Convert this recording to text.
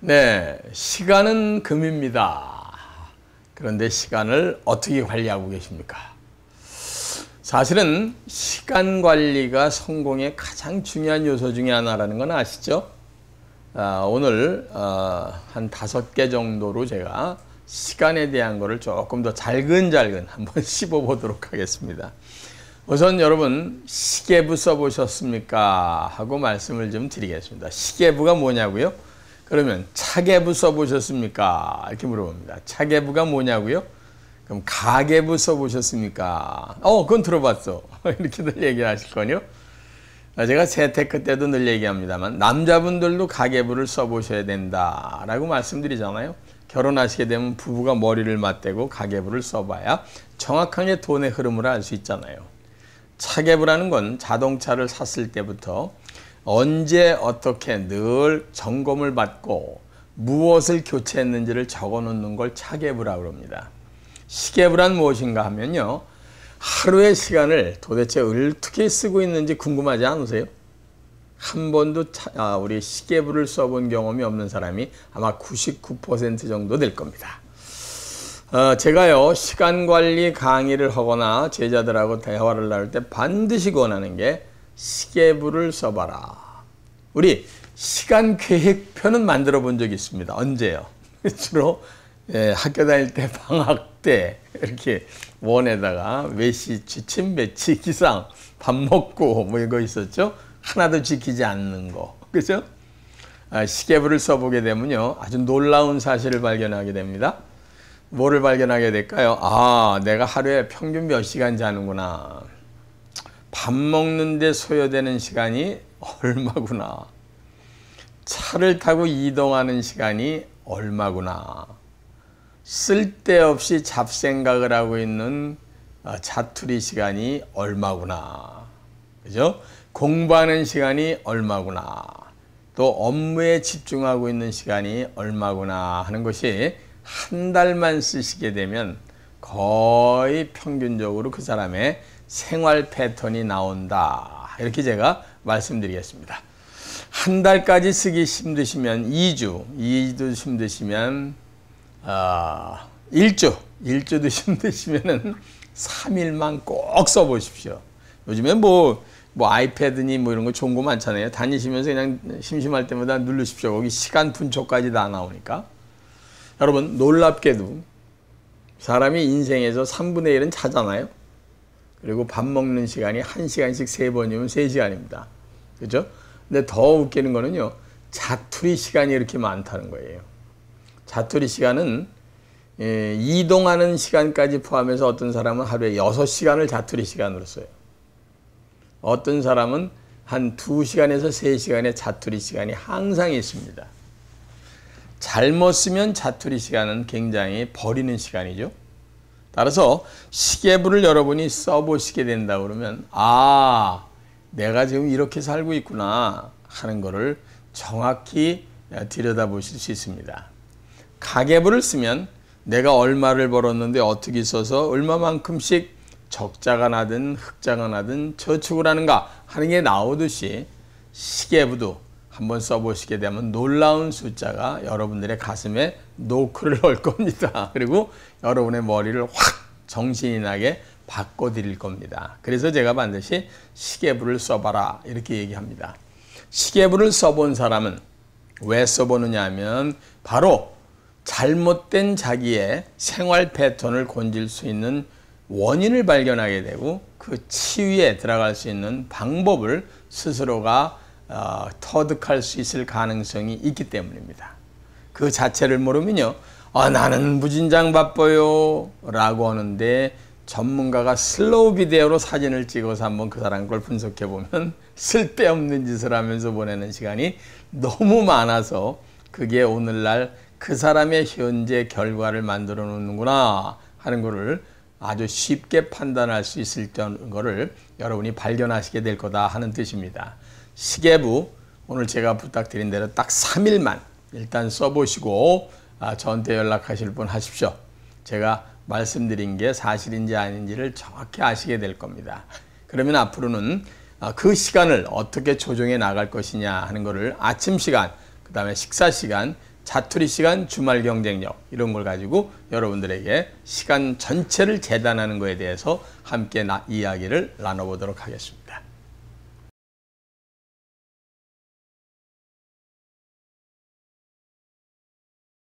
네, 시간은 금입니다. 그런데 시간을 어떻게 관리하고 계십니까? 사실은 시간 관리가 성공의 가장 중요한 요소 중에 하나라는 건 아시죠? 아, 오늘 어, 한 다섯 개 정도로 제가 시간에 대한 거를 조금 더 잘근잘근 한번 씹어보도록 하겠습니다. 우선 여러분 시계부 써보셨습니까? 하고 말씀을 좀 드리겠습니다. 시계부가 뭐냐고요? 그러면 차계부 써보셨습니까? 이렇게 물어봅니다. 차계부가 뭐냐고요? 그럼 가계부 써보셨습니까? 어, 그건 들어봤어. 이렇게들 얘기하실 거요. 제가 재테크 때도 늘 얘기합니다만 남자분들도 가계부를 써보셔야 된다라고 말씀드리잖아요. 결혼하시게 되면 부부가 머리를 맞대고 가계부를 써봐야 정확하게 돈의 흐름을 알 수 있잖아요. 차계부라는 건 자동차를 샀을 때부터 언제 어떻게 늘 점검을 받고 무엇을 교체했는지를 적어 놓는 걸 차계부라고 합니다. 시계부란 무엇인가 하면요. 하루의 시간을 도대체 어떻게 쓰고 있는지 궁금하지 않으세요? 한 번도 차, 아, 우리 시계부를 써본 경험이 없는 사람이 아마 99% 정도 될 겁니다. 어, 제가요 시간 관리 강의를 하거나 제자들하고 대화를 나눌 때 반드시 권하는 게 시계부를 써봐라. 우리 시간 계획표는 만들어 본 적이 있습니다. 언제요? 주로 예, 학교 다닐 때 방학 때 이렇게 원에다가 외시 지침 배치 기상 밥 먹고 뭐 이거 있었죠. 하나도 지키지 않는 거. 그죠? 아, 시계부를 써보게 되면요. 아주 놀라운 사실을 발견하게 됩니다. 뭐를 발견하게 될까요? 아, 내가 하루에 평균 몇 시간 자는구나. 밥 먹는데 소요되는 시간이 얼마구나. 차를 타고 이동하는 시간이 얼마구나. 쓸데없이 잡생각을 하고 있는 아, 자투리 시간이 얼마구나. 그죠? 공부하는 시간이 얼마구나. 또 업무에 집중하고 있는 시간이 얼마구나 하는 것이 한 달만 쓰시게 되면 거의 평균적으로 그 사람의 생활 패턴이 나온다. 이렇게 제가 말씀드리겠습니다. 한 달까지 쓰기 힘드시면 2주, 2주 힘드시면 어, 1주, 1주도 힘드시면은 3일만 꼭 써보십시오. 요즘에 뭐, 뭐 아이패드니 뭐 이런 거 좋은 거 많잖아요. 다니시면서 그냥 심심할 때마다 누르십시오. 거기 시간 분초까지 다 나오니까. 여러분, 놀랍게도 사람이 인생에서 3분의 1은 자잖아요. 그리고 밥 먹는 시간이 1시간씩 3번이면 3시간입니다. 그죠? 근데 더 웃기는 거는요. 자투리 시간이 이렇게 많다는 거예요. 자투리 시간은 예, 이동하는 시간까지 포함해서 어떤 사람은 하루에 6시간을 자투리 시간으로 써요. 어떤 사람은 한 2시간에서 3시간의 자투리 시간이 항상 있습니다. 잘못 쓰면 자투리 시간은 굉장히 버리는 시간이죠. 따라서 시계부를 여러분이 써보시게 된다 그러면 아 내가 지금 이렇게 살고 있구나 하는 것을 정확히 들여다보실 수 있습니다. 가계부를 쓰면 내가 얼마를 벌었는데 어떻게 써서 얼마만큼씩 적자가 나든 흑자가 나든 저축을 하는가 하는 게 나오듯이 시계부도 한번 써보시게 되면 놀라운 숫자가 여러분들의 가슴에 노크를 할 겁니다. 그리고 여러분의 머리를 확 정신이 나게 바꿔드릴 겁니다. 그래서 제가 반드시 시계부를 써봐라 이렇게 얘기합니다. 시계부를 써본 사람은 왜 써보느냐 하면 바로 잘못된 자기의 생활 패턴을 건질 수 있는 원인을 발견하게 되고 그 치유에 들어갈 수 있는 방법을 스스로가 어, 터득할 수 있을 가능성이 있기 때문입니다. 그 자체를 모르면요. 아, 나는 무진장 바빠요. 라고 하는데 전문가가 슬로우 비디오로 사진을 찍어서 한번 그 사람 걸 분석해 보면 쓸데없는 짓을 하면서 보내는 시간이 너무 많아서 그게 오늘날 그 사람의 현재 결과를 만들어 놓는구나 하는 것을 아주 쉽게 판단할 수 있을 거를 여러분이 발견하시게 될 거다 하는 뜻입니다. 시계부 오늘 제가 부탁드린 대로 딱 3일만 일단 써보시고 아, 저한테 연락하실 분 하십시오. 제가 말씀드린 게 사실인지 아닌지를 정확히 아시게 될 겁니다. 그러면 앞으로는 아, 그 시간을 어떻게 조정해 나갈 것이냐 하는 것을 아침 시간, 그 다음에 식사 시간, 자투리 시간, 주말 경쟁력 이런 걸 가지고 여러분들에게 시간 전체를 재단하는 것에 대해서 함께 나, 이야기를 나눠보도록 하겠습니다.